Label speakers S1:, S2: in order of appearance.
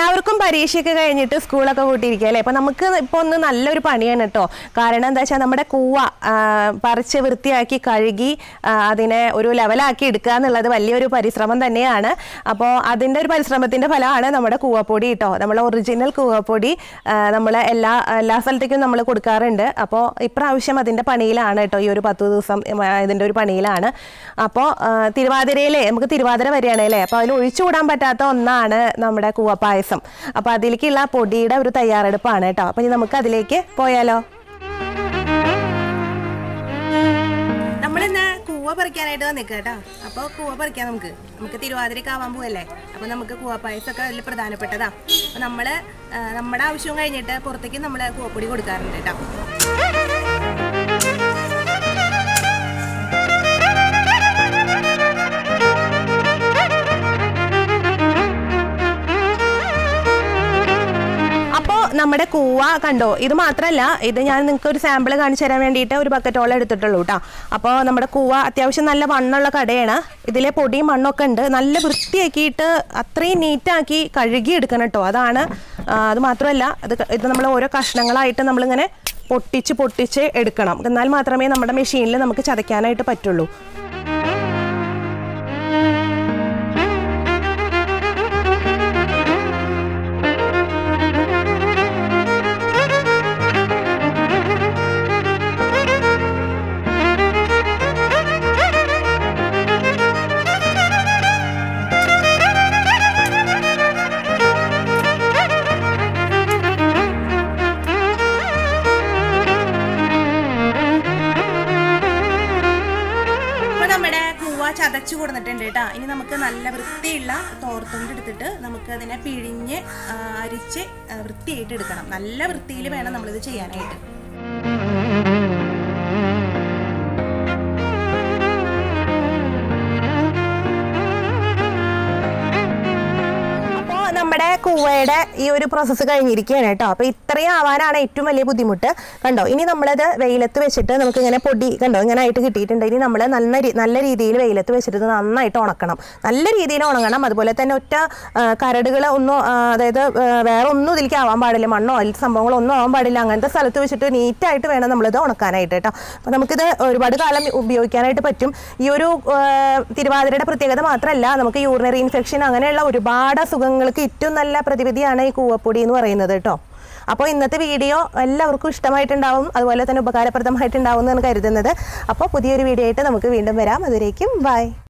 S1: എല്ലാവർക്കും പരീക്ഷയൊക്കെ കഴിഞ്ഞിട്ട് സ്കൂളൊക്കെ കൂട്ടിയിരിക്കുക അല്ലേ? അപ്പം നമുക്ക് ഇപ്പോൾ ഒന്ന് നല്ലൊരു പണിയാണ് കേട്ടോ കാരണം എന്താ വെച്ചാൽ നമ്മുടെ കൂവ പറിച്ച് വൃത്തിയാക്കി കഴുകി അതിനെ ഒരു ലെവലാക്കി എടുക്കുക എന്നുള്ളത് വലിയൊരു പരിശ്രമം തന്നെയാണ്. അപ്പോൾ അതിന്റെ ഒരു പരിശ്രമത്തിന്റെ ഫലമാണ് നമ്മുടെ കൂവപ്പൊടി കേട്ടോ നമ്മളെ ഒറിജിനൽ കൂവപ്പൊടി നമ്മൾ എല്ലാ എല്ലാ സ്ഥലത്തേക്കും നമ്മൾ കൊടുക്കാറുണ്ട്. അപ്പോൾ ഇപ്രാവശ്യം അതിന്റെ പണിയിലാണ് കേട്ടോ ഈ ഒരു പത്ത് ദിവസം ഇതിന്റെ ഒരു പണിയിലാണ്. അപ്പോൾ തിരുവാതിരയിലെ നമുക്ക് തിരുവാതിര വരികയാണ് അല്ലേ? അപ്പോൾ അതിൽ ഒഴിച്ചുകൂടാൻ പറ്റാത്ത ഒന്നാണ് നമ്മുടെ കൂവപ്പായസം അപ്പോൾ അതിലേക്കുള്ള പൊടിയുടെ ഒരു തയ്യാറെടുപ്പാണ് കേട്ടോ. അപ്പോൾ ഇനി നമുക്ക് അതിലേക്ക് പോയാലോ? നമ്മളിന്ന് കൂവ പറിക്കാനായിട്ട് വന്നിക്കുക കേട്ടോ. അപ്പോൾ കൂവ പറിക്കാം നമുക്ക്. നമുക്ക് തിരുവാതിരക്ക് ആവാൻ പോവല്ലേ? അപ്പോൾ നമുക്ക് കൂവ പായസമൊക്കെ അതിൽ പ്രധാനപ്പെട്ടതാ. അപ്പോൾ നമ്മൾ നമ്മുടെ ആവശ്യവും കഴിഞ്ഞിട്ട് പുറത്തേക്ക് നമ്മൾ കൂവപ്പൊടി കൊടുക്കാറുണ്ട് കേട്ടോ. നമ്മുടെ കൂവ കണ്ടോ? ഇത് മാത്രമല്ല ഇത് ഞാൻ നിങ്ങൾക്ക് ഒരു സാമ്പിൾ കാണിച്ചു തരാൻ വേണ്ടിയിട്ട് ഒരു ബക്കറ്റോളം എടുത്തിട്ടുള്ളൂ കേട്ടോ അപ്പോൾ നമ്മുടെ കൂവ അത്യാവശ്യം നല്ല വണ്ണുള്ള കടയാണ്. ഇതിലെ പൊടിയും മണ്ണൊക്കെ ഉണ്ട്. നല്ല വൃത്തിയാക്കിയിട്ട് അത്രയും നീറ്റാക്കി കഴുകി എടുക്കണം കേട്ടോ അതാണ് അത് മാത്രമല്ല അത് ഇത് നമ്മൾ ഓരോ കഷ്ണങ്ങളായിട്ട് നമ്മളിങ്ങനെ പൊട്ടിച്ച് പൊട്ടിച്ച് എടുക്കണം. എന്നാൽ മാത്രമേ നമ്മുടെ മെഷീനിൽ നമുക്ക് ചതയ്ക്കാനായിട്ട് പറ്റുള്ളൂ. ചതച്ചു കൊടുത്തിട്ടുണ്ട് കേട്ടോ. ഇനി നമുക്ക് നല്ല വൃത്തിയുള്ള തോർത്തുകൊണ്ട് എടുത്തിട്ട് നമുക്ക് അതിനെ പിഴിഞ്ഞ് അരിച്ച് വൃത്തിയായിട്ട് എടുക്കണം. നല്ല വൃത്തിയിൽ വേണം നമ്മളിത് ചെയ്യാനായിട്ട്. നമ്മുടെ കൂവയുടെ ഈ ഒരു പ്രോസസ്സ് കഴിഞ്ഞിരിക്കുകയാണ് കേട്ടോ. അപ്പോൾ ഇത്രയും ആവാനാണ് ഏറ്റവും വലിയ ബുദ്ധിമുട്ട്. കണ്ടോ? ഇനി നമ്മളത് വെയിലത്ത് വെച്ചിട്ട് നമുക്ക് ഇങ്ങനെ പൊടി കണ്ടോ? ഇങ്ങനെ ആയിട്ട് കിട്ടിയിട്ടുണ്ട്. ഇനി നമ്മൾ നല്ല നല്ല രീതിയിൽ വെയിലത്ത് വെച്ചിട്ട് നന്നായിട്ട് ഉണക്കണം. നല്ല രീതിയിൽ ഉണങ്ങണം. അതുപോലെ തന്നെ ഒറ്റ കരടുകൾ ഒന്നും അതായത് വേറെ ഒന്നും ഇതിലേക്ക് ആവാൻ പാടില്ല. മണ്ണോ അതിൽ സംഭവങ്ങളോ ഒന്നും ആവാൻ പാടില്ല. അങ്ങനത്തെ സ്ഥലത്ത് വെച്ചിട്ട് നീറ്റായിട്ട് വേണം നമ്മളിത് ഉണക്കാനായിട്ട് കേട്ടോ. അപ്പോൾ നമുക്കിത് ഒരുപാട് കാലം ഉപയോഗിക്കാനായിട്ട് പറ്റും. ഈ ഒരു തിരുവാതിരയുടെ പ്രത്യേകത മാത്രമല്ല നമുക്ക് യൂറിനറി ഇൻഫെക്ഷൻ അങ്ങനെയുള്ള ഒരുപാട് അസുഖങ്ങൾക്ക് ഏറ്റവും നല്ല പ്രതിവിധിയാണ് ഈ കൂവപ്പൊടി എന്ന് പറയുന്നത് കേട്ടോ. അപ്പോൾ ഇന്നത്തെ വീഡിയോ എല്ലാവർക്കും ഇഷ്ടമായിട്ടുണ്ടാവും അതുപോലെ തന്നെ ഉപകാരപ്രദമായിട്ടുണ്ടാവും എന്നാണ് കരുതുന്നത്. അപ്പോൾ പുതിയൊരു വീഡിയോ ആയിട്ട് നമുക്ക് വീണ്ടും വരാം. അതിലേക്കും ബൈ